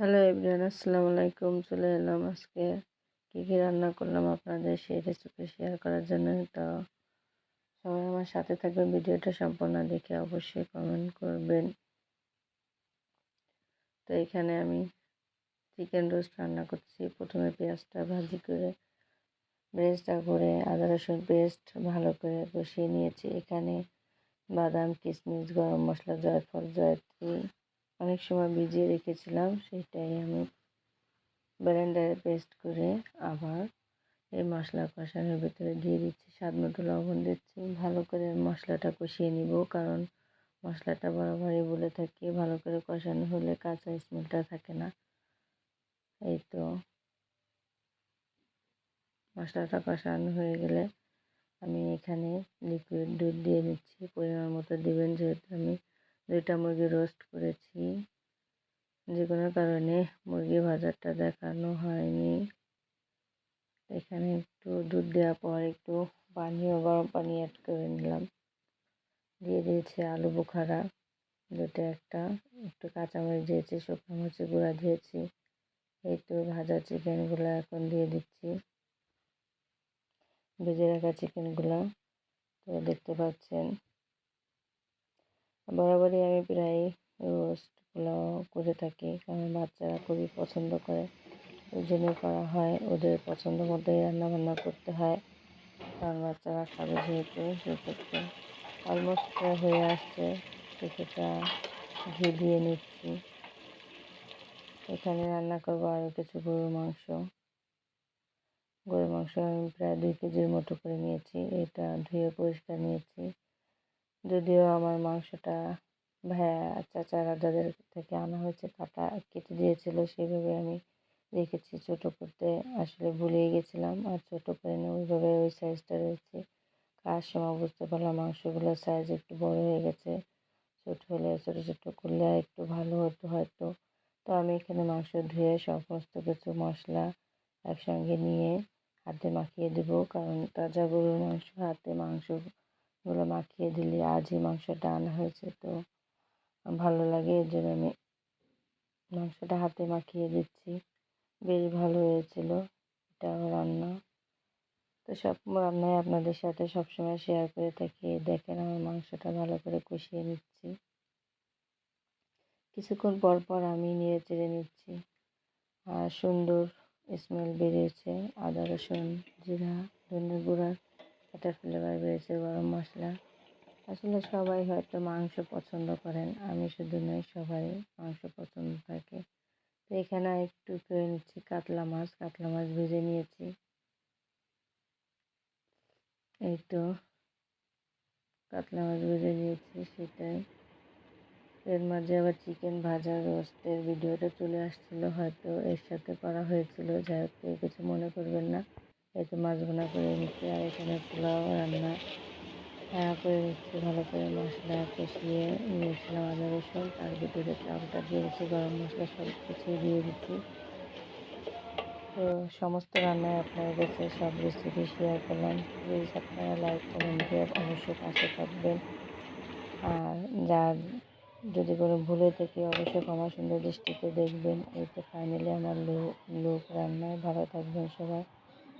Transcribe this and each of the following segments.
Hello everyone, আসসালামু আলাইকুম। চলে এলাম আজকে কী কী রান্না করলাম আপনাদের সেই রেসিপি শেয়ার করার জন্য। তো সবাই আমার সাথে থাকবে ভিডিওটা সম্পূর্ণ দেখে অবশ্যই কমেন্ট করবেন। তো এখানে আমি চিকেন রোস্ট রান্না করছি। প্রথমে পেঁয়াজটা ভাজি করে ব্রেস্টটা করে আদা, রসুন পেস্ট ভালো করে কষিয়ে নিয়েছি। এখানে বাদাম, কিশমিশ, গরম মশলা, জয়ফল, জয়ত্রী অনেক সময় ভিজিয়ে রেখেছিলাম, সেটাই আমি ব্লেন্ডারে পেস্ট করে আবার এই মশলা কষানোর ভিতরে দিয়ে দিচ্ছি। স্বাদ মতো লবণ দিচ্ছি। ভালো করে মশলাটা কষিয়ে নিব, কারণ মশলাটা বরাবরই বলে থাকি, ভালো করে কষানো হলে কাঁচা স্মেলটা থাকে না। এই তো। মশলাটা কষানো হয়ে গেলে আমি এখানে লিকুইড দুধ দিয়ে নিচ্ছি। পরিমাণ মতো দেবেন যেহেতু আমি দুইটা মুরগি রোস্ট করেছি। যে কোনো কারণে মুরগি ভাজাটা দেখানো হয়নি। এখানে একটু দুধ দেওয়ার পর একটু পানীয়, গরম পানি অ্যাড করে নিলাম। দিয়ে দিয়েছি আলু বোখারা, দুটো একটা, একটু কাঁচামরিচ দিয়েছি, শুকনো মরিচের গুঁড়া দিয়েছি। এই তো ভাজা চিকেনগুলো এখন দিয়ে দিচ্ছি। ভেজে রাখা চিকেনগুলো, তো দেখতে পাচ্ছেন। বরাবরই আমি প্রায় রোস্টগুলো করে থাকি, কারণ বাচ্চারা খুবই পছন্দ করে। ওই জন্য করা হয়, ওদের পছন্দ মতোই রান্নাবান্না করতে হয়, কারণ বাচ্চারা খাবে যেহেতু সেক্ষেত্রে। অলমোস্ট প্রায় হয়ে আসছে, কিছুটা ঘি দিয়ে নিচ্ছি। এখানে রান্না করব আরও কিছু গরুর মাংস। গরুর মাংস আমি প্রায় দুই কেজির মতো করে নিয়েছি, এটা ধুয়ে পরিষ্কার নিয়েছি। যদিও আমার মাংসটা ভাইয়া চাচারা যাদের থেকে আনা হয়েছে কাটা কেটে দিয়েছিল, সেইভাবে আমি রেখেছি। ছোটো করতে আসলে ভুলেই গেছিলাম আর ছোটো করে নিয়ে ওইভাবে ওই সাইজটা রয়েছে। কার সময় বুঝতে পারলাম, মাংসগুলোর সাইজ একটু বড় হয়ে গেছে। ছোটো হলে, ছোটো ছোটো করলে একটু ভালো হতো হয়তো। তো আমি এখানে মাংস ধুয়ে সমস্ত কিছু মশলা একসঙ্গে নিয়ে হাতে মাখিয়ে দেবো, কারণ তাজা গরুর মাংস, হাতে মাংসগুলো মাখিয়ে দিলে, আজই মাংসটা আনা হয়েছে তো ভালো লাগে এর জন্য আমি মাংসটা হাতে মাখিয়ে দিচ্ছি। বেশ ভালো হয়েছিল এটাও রান্না। তো সব রান্নায় আপনাদের সাথে সবসময় শেয়ার করে থাকি। দেখেন আমার মাংসটা ভালো করে কষিয়ে নিচ্ছি। কিছুক্ষণ পর পর আমি নিয়ে চেড়ে নিচ্ছি। আর সুন্দর স্মেল বেরিয়েছে। আদা রসুন, জিরা ধনে গুঁড়া একটা ফ্লেভার বেরিয়েছে গরম মশলা। আসলে সবাই হয়তো মাংস পছন্দ করেন, আমি শুধু নই, সবাই মাংস পছন্দ থাকে। তো এখানে একটু করে নিচ্ছি, কাতলা মাছ কাতলা মাছ ভেজে নিয়েছি। এই তো, কাতলা মাছ ভেজে নিয়েছি সেটাই। এর মাঝে আবার চিকেন ভাজা রোস্টের ভিডিওটা চলে আসছিল, হয়তো এর সাথে করা হয়েছিল, যাই হোক কিছু মনে করবেন না। এই তো মাছ বোনা করে নিচ্ছি আর এখানে পোলাও রান্না রান্না করে নিচ্ছি, ভালো করে মশলা কষিয়ে নিয়েছিলাম আদা রসুন, তার ভিতরে চালটা দিয়ে দিচ্ছি, গরম মশলা সব কিছু দিয়ে দিচ্ছি। তো সমস্ত রান্নায় আপনার কাছে সব রেসিপি শেয়ার করলাম। প্লিজ আপনারা লাইক কমেন্ট দিয়ে অবশ্যই পাশে থাকবেন। আর যার যদি কোনো ভুলে থেকে অবশ্যই ক্ষমা সুন্দর দৃষ্টিতে দেখবেন। এই তো ফাইনালি আমার লোক রান্নায় ভালো থাকবেন সবাই।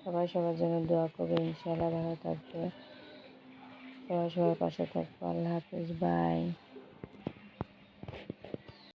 সবাই সবার জন্য দোয়া করবে ইনশাআল্লাহ ভালো থাকবে। সবাই সবার পাশে থাকব। আল্লাহ হাফিজ, বাই।